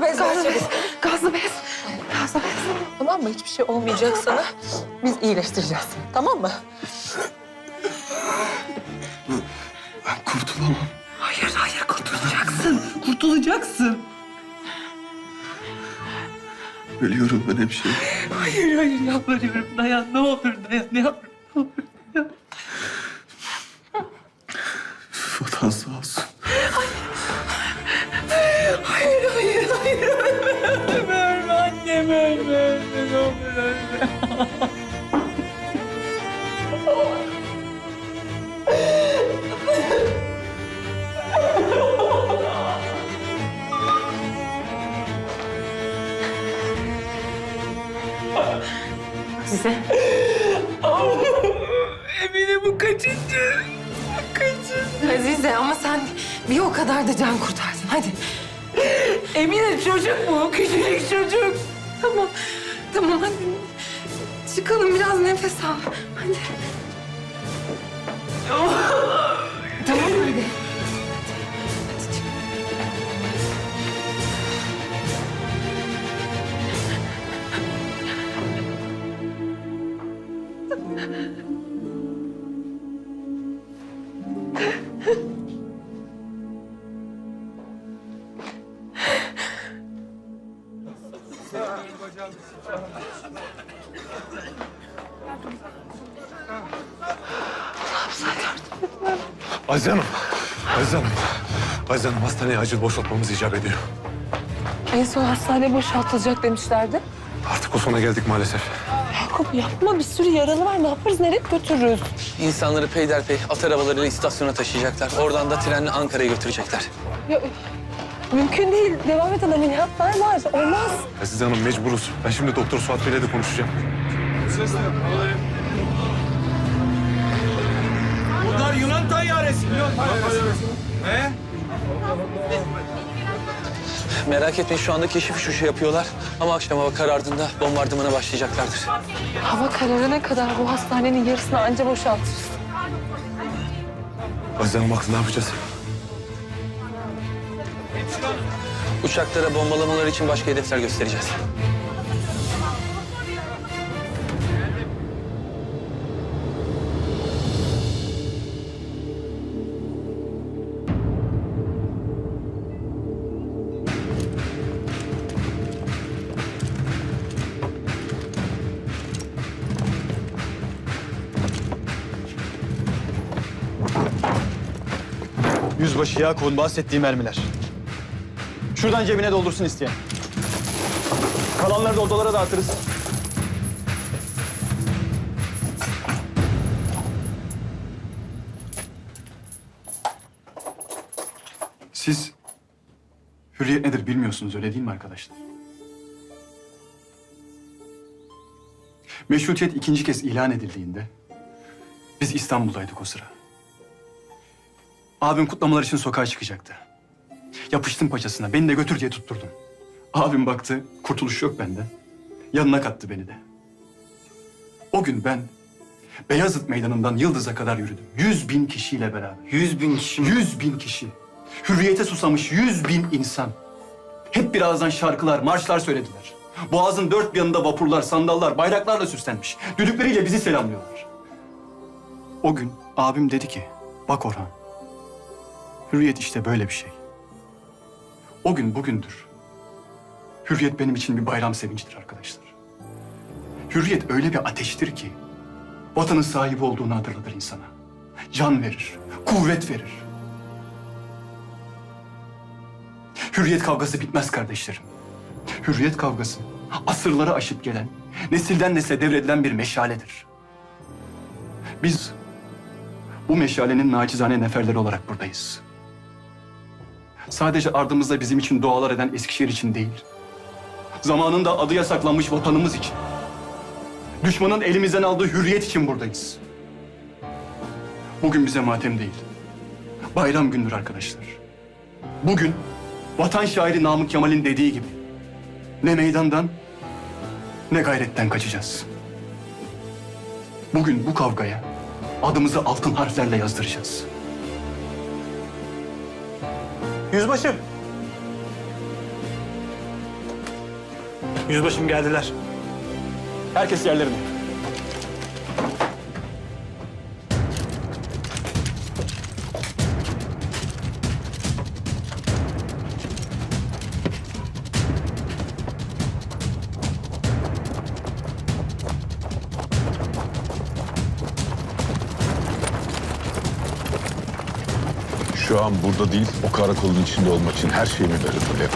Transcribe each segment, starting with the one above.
Gazlı bez ver çabuk. Gazlı bez. Gazlı bez. Tamam mı? Hiçbir şey olmayacak sana. Biz iyileştireceğiz. Tamam mı? Ben kurtulamam. Hayır hayır kurtulacaksın. Kurtulacaksın. Ölüyorum ben hemşire. Hayır hayır yalvarıyorum dayan ne olur dayan yavrum. ne olur, dayan. Size. Emine bu kaçıncı? Kaçıncı? Azize ama sen bir o kadar da can kurtardın. Hadi. Emine çocuk bu. Küçücük çocuk. Tamam. Tamam hadi. Çıkalım biraz nefes al. Hadi. tamam hadi. Hadi çık. Azize Hanım. Azize Hanım. Azize Hanım hastaneye acil boşaltmamız icap ediyor. En son hastane boşaltılacak demişlerdi. Artık o sona geldik maalesef. Yakup yapma bir sürü yaralı var. Ne yaparız? Nereye götürürüz? İnsanları peyderpey at arabalarıyla istasyona taşıyacaklar. Oradan da trenle Ankara'ya götürecekler. Ya, mümkün değil. Devam eden ameliyatlar var. Olmaz. Azize Hanım mecburuz. Ben şimdi Doktor Suat Bey'le de konuşacağım. Bunlar Yunan tayyaresi. Yunan tayyaresi. He? Merak etmeyin şu anda keşif uçuşu yapıyorlar. Ama akşam hava karardığında bombardımana başlayacaklardır. Hava kararına kadar bu hastanenin yarısını anca boşaltırız. Azize Hanım haklı ne yapacağız? Uçaklara bombalamalar için başka hedefler göstereceğiz. Yüzbaşı Yakup'un bahsettiği mermiler. Şuradan cebine doldursun isteyen. Kalanları da odalara dağıtırız. Siz hürriyet nedir bilmiyorsunuz öyle değil mi arkadaşlar? Meşrutiyet ikinci kez ilan edildiğinde biz İstanbul'daydık o sıra. Abim kutlamalar için sokağa çıkacaktı. Yapıştım paçasına. Beni de götür diye tutturdum. Abim baktı. Kurtuluş yok bende. Yanına kattı beni de. O gün ben Beyazıt Meydanı'ndan Yıldız'a kadar yürüdüm. Yüz bin kişiyle beraber. Yüz bin kişi mi? Yüz bin kişi. Hürriyete susamış yüz bin insan. Hep bir ağızdan şarkılar, marşlar söylediler. Boğazın dört bir yanında vapurlar, sandallar, bayraklarla süslenmiş. Düdükleriyle bizi selamlıyorlar. O gün abim dedi ki, bak Orhan, hürriyet işte böyle bir şey. O gün bugündür. Hürriyet benim için bir bayram sevincidir arkadaşlar. Hürriyet öyle bir ateştir ki, vatanın sahibi olduğunu hatırlatır insana. Can verir, kuvvet verir. Hürriyet kavgası bitmez kardeşlerim. Hürriyet kavgası asırları aşıp gelen, nesilden nesle devredilen bir meşaledir. Biz bu meşalenin nacizane neferleri olarak buradayız. Sadece ardımızda bizim için dualar eden Eskişehir için değil, zamanında adı yasaklanmış vatanımız için, düşmanın elimizden aldığı hürriyet için buradayız. Bugün bize matem değil, bayram gündür arkadaşlar. Bugün vatan şairi Namık Kemal'in dediği gibi ne meydandan ne gayretten kaçacağız. Bugün bu kavgaya adımızı altın harflerle yazdıracağız. Yüzbaşım. Yüzbaşım geldiler. Herkes yerlerine. Şu an burada değil, o karakolun içinde olmak için her şeyimi veririm Lev.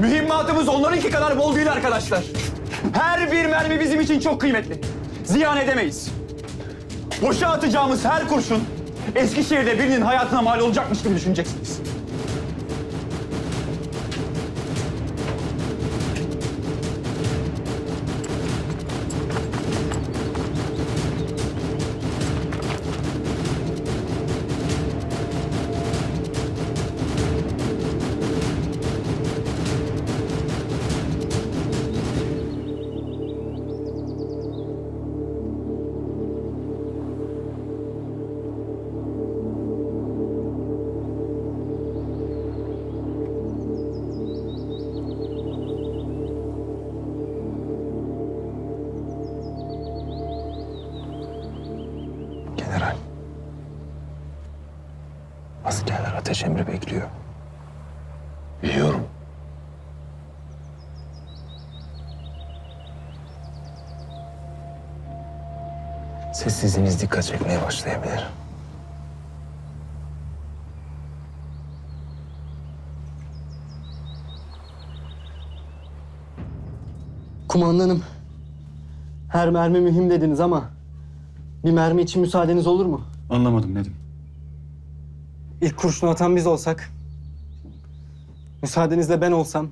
Mühimmatımız onlarınki kadar bol değil arkadaşlar. Her bir mermi bizim için çok kıymetli. Ziyan edemeyiz. Boşa atacağımız her kurşun Eskişehir'de birinin hayatına mal olacakmış gibi düşüneceksiniz. Askerler ateş emri bekliyor. Biliyorum. Sessizliğiniz dikkat çekmeye başlayabilir. Kumandanım, her mermi mühim dediniz ama bir mermi için müsaadeniz olur mu? Anlamadım Nedim. İlk kurşunu atan biz olsak, müsaadenizle ben olsam,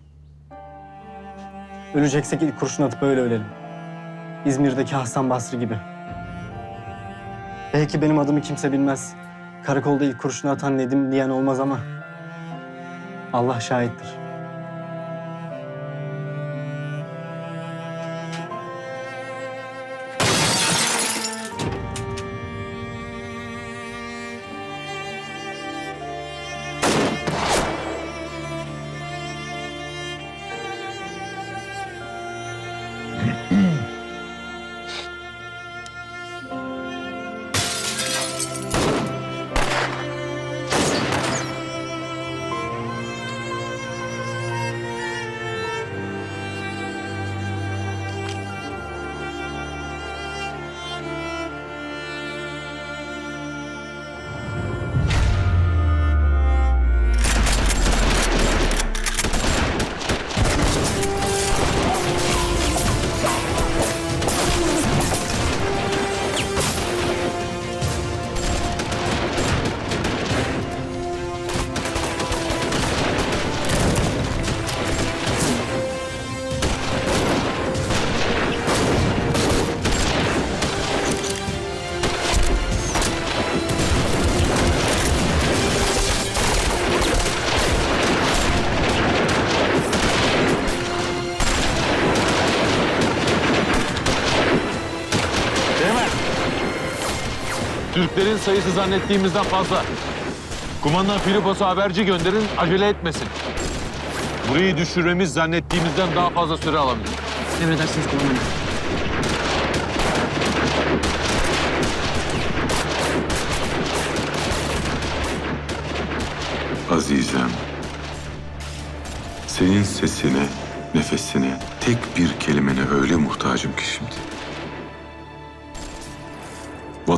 öleceksek ilk kurşunu atıp öyle ölelim. İzmir'deki Hasan Basri gibi. Belki benim adımı kimse bilmez. Karakolda ilk kurşunu atan Nedim diyen olmaz ama Allah şahittir. Türklerin sayısı zannettiğimizden fazla. Kumandan Filipos'a haberci gönderin, acele etmesin. Burayı düşürmemiz zannettiğimizden daha fazla süre alabilir. Emredersiniz kumandanım. Azizem, senin sesine, nefesine, tek bir kelimene öyle muhtacım ki şimdi.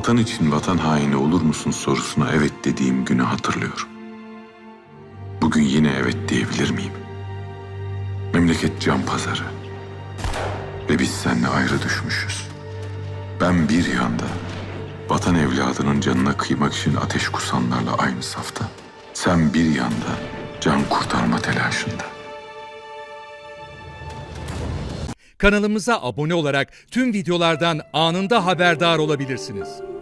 Vatan için vatan haini olur musun sorusuna evet dediğim günü hatırlıyorum. Bugün yine evet diyebilir miyim? Memleket can pazarı. Ve biz seninle ayrı düşmüşüz. Ben bir yanda vatan evladının canına kıymak için ateş kusanlarla aynı safta. Sen bir yanda can kurtarma telaşında. Kanalımıza abone olarak tüm videolardan anında haberdar olabilirsiniz.